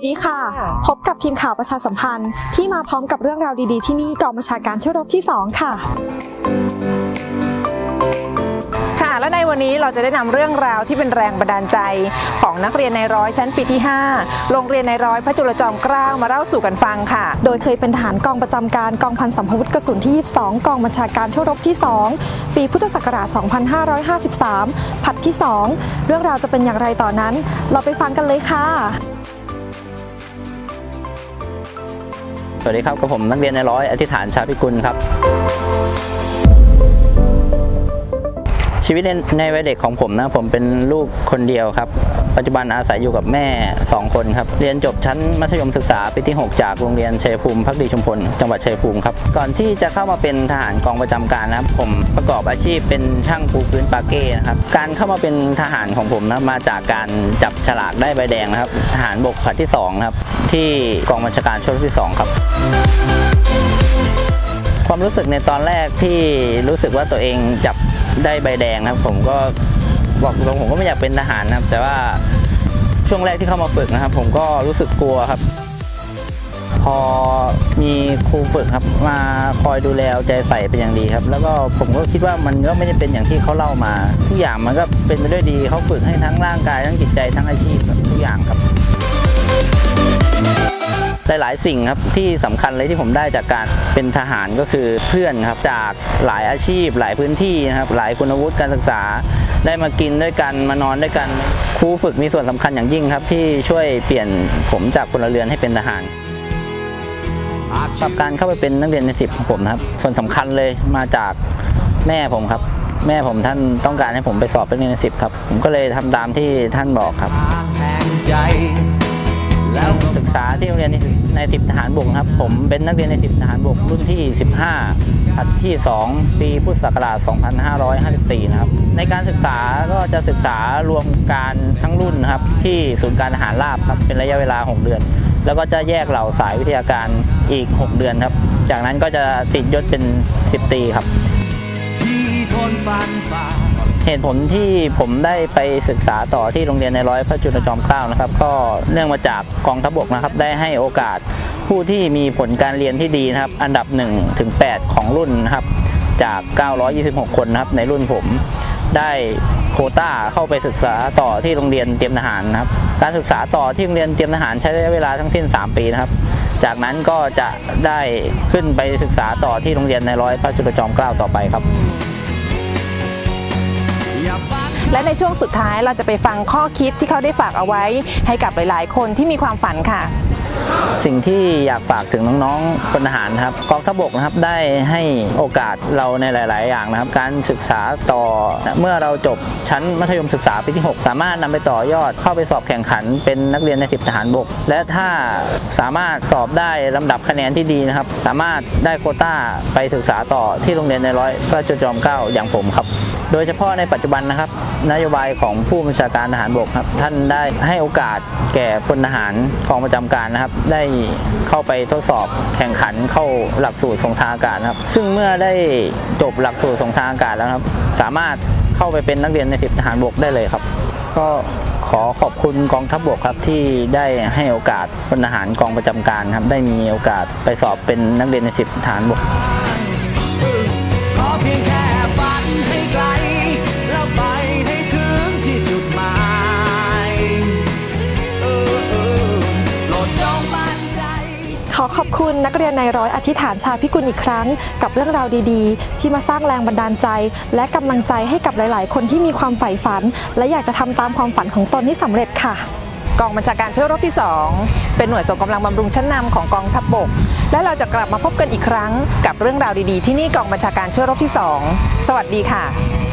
สวัสดีค่ะ พบกับทีมข่าวประชาสัมพันธ์ ที่มาพร้อมกับเรื่องราวดีๆ ที่นี่กองบัญชาการเช่วยรบที่ 2 ค่ะค่ะและในวันนี้เราจะได้นำเรื่องราวที่เป็นแรงบันดาลใจ ของนักเรียนในร้อยชั้นปีที่ 5 โรงเรียนในร้อยพระจุลจอมเกล้ามาเล่าสู่กันฟังค่ะ โดยเคยเป็นทหารกองประจำการกองพันสัมภวุธกระสุนที่ 22 กองบัญชาการช่วยรบที่ 2 ปีพุทธศักราช 2553 ผัดที่ 2 เรื่องราวจะเป็นอย่างไรต่อนนั้น เราไปฟังกันเลยค่ะ สวัสดีครับกับผมนักเรียนในร้อยอธิษฐานชาพิกุลครับ ชีวิตในในวัยเด็กของผมนะผมเป็นลูกคนเดียวครับ ปัจจุบันอาศัยอยู่กับแม่ 2 คนครับ เรียนจบชั้นมัธยมศึกษาปีที่ 6 จากโรงเรียนชัยภูมิพักดีชุมพลจังหวัดชัยภูมิครับ ก่อนที่จะเข้ามาเป็นทหารกองประจำการนะครับ ผมประกอบอาชีพเป็นช่างปูพื้นปาเก้นะครับ การเข้ามาเป็นทหารของผมนะมาจากการจับฉลากได้ใบแดงนะครับ ทหารบกผลัดที่2ครับที่กองบัญชาการช่วยรบที่สองครับความรู้สึกในตอนแรกที่รู้สึกว่าตัวเองจับ ได้ใบแดงนะครับ ผมก็บอกตรงผมก็ไม่อยากเป็นทหารนะครับ แต่ว่าช่วงแรกที่เข้ามาฝึกนะครับ ผมก็รู้สึกกลัวครับ พอมีครูฝึกครับ มาคอยดูแลใจใส่เป็นอย่างดีครับ แล้วก็ผมก็คิดว่ามันก็ไม่ได้เป็นอย่างที่เขาเล่ามา ทุกอย่างมันก็เป็นไปด้วยดีเขาฝึกให้ทั้งร่างกายทั้งจิตใจทั้งอาชีพทุกอย่างครับ หลายๆ สิ่งครับที่สำคัญเลยที่ผมได้จากการเป็นทหารก็คือเพื่อนครับจากหลายอาชีพ หลายพื้นที่นะครับหลายคุณวุฒิการศึกษา ได้มากินด้วยกันมานอนด้วยกันครูฝึกมีส่วนสำคัญอย่างยิ่งครับ ที่ช่วยเปลี่ยนผมจากพลเรือนให้เป็นทหารกับการเข้าไปเป็นนักเรียนในสิบของผมนะครับ ส่วนสำคัญเลยมาจากแม่ผมครับ แม่ผมท่านต้องการให้ผมไปสอบเป็นนักเรียนในสิบครับ ผมก็เลยทำตามที่ท่านบอกครับ ที่โรงเรียนในสิบทหารบกครับ ผมเป็นนักเรียนในสิบทหารบกรุ่นที่ 15ผัดที่ 2 ปีพุทธศักราช 2554 นะครับ ในการศึกษาก็จะศึกษารวมการทั้งรุ่นครับที่ศูนย์การทหารราบครับเป็นระยะเวลา 6 เดือน แล้วก็จะแยกเหล่าสายวิทยาการอีก 6 เดือนครับ จากนั้นก็จะติดยศเป็น 10 ตีครับที่ทนฟันฝ่า เหตุผลที่ผมได้ไปศึกษาต่อที่โรงเรียนในร้อยพระจุลจอมเกล้านะครับ ก็เนื่องมาจากกองทัพบกนะครับ ได้ให้โอกาสผู้ที่มีผลการเรียนที่ดีนะครับ อันดับ1ถึง8ของรุ่นนะครับ จาก 926 คนนะครับในรุ่นผม ได้โคต้าเข้าไปศึกษาต่อที่โรงเรียนเตรียมทหารนะครับ การศึกษาต่อที่โรงเรียนเตรียมทหารใช้ระยะเวลาทั้งสิ้น 3 ปีนะครับ จากนั้นก็จะได้ขึ้นไปศึกษาต่อที่โรงเรียนในร้อยพระจุลจอมเกล้าต่อไปครับ และในช่วงสุดท้ายเราจะไปฟังข้อคิดที่เขาได้ฝากเอาไว้ ให้กับหลาย ๆ คนที่มีความฝันค่ะ สิ่งที่อยากฝากถึงน้องๆพลทหารครับกองทัพบกนะครับได้ให้โอกาสเราในหลาย ๆ อย่างนะครับ การศึกษาต่อเมื่อเราจบชั้นมัธยมศึกษาปีที่ 6 สามารถนำไปต่อยอดเข้าไปสอบแข่งขัน เป็นนักเรียนในสิบทหารบก และถ้าสามารถสอบได้ลำดับคะแนนที่ดีนะครับ สามารถได้โคต้าไปศึกษาต่อที่โรงเรียนในร้อยพระจุจอมเกล้าอย่างผมครับ โดยเฉพาะในปัจจุบันนะครับ นโยบายของผู้บัญชาการทหารบกครับ ท่านได้ให้โอกาสแก่พลทหารกองประจำการนะครับ ได้เข้าไปทดสอบแข่งขันเข้าหลักสูตรสงทางอากาศนะครับ ซึ่งเมื่อได้จบหลักสูตรสงทางอากาศแล้วครับ สามารถเข้าไปเป็นนักเรียนในสิบทหารบกได้เลยครับ ก็ขอขอบคุณกองทัพบกครับที่ได้ให้โอกาสพลทหารกองประจำการครับ ได้มีโอกาสไปสอบเป็นนักเรียนในสิบทหารบก คุณนักเรียนในร้อยอธิษฐานชาพิกุลอีกครั้ง กับเรื่องราวดีๆ ที่มาสร้างแรงบันดาลใจ และกำลังใจให้กับหลาย ๆ คนที่มีความใฝ่ฝัน และอยากจะทำตามความฝันของตนให้สำเร็จค่ะกองบัญชาการช่วยรบที่ 2 เป็นหน่วยส่งกำลังบำรุงชั้นนำของกองทัพบกและเราจะกลับมาพบกันอีกครั้ง กับเรื่องราวดีๆ ที่นี่กองบัญชาการช่วยรบที่ 2 สวัสดีค่ะ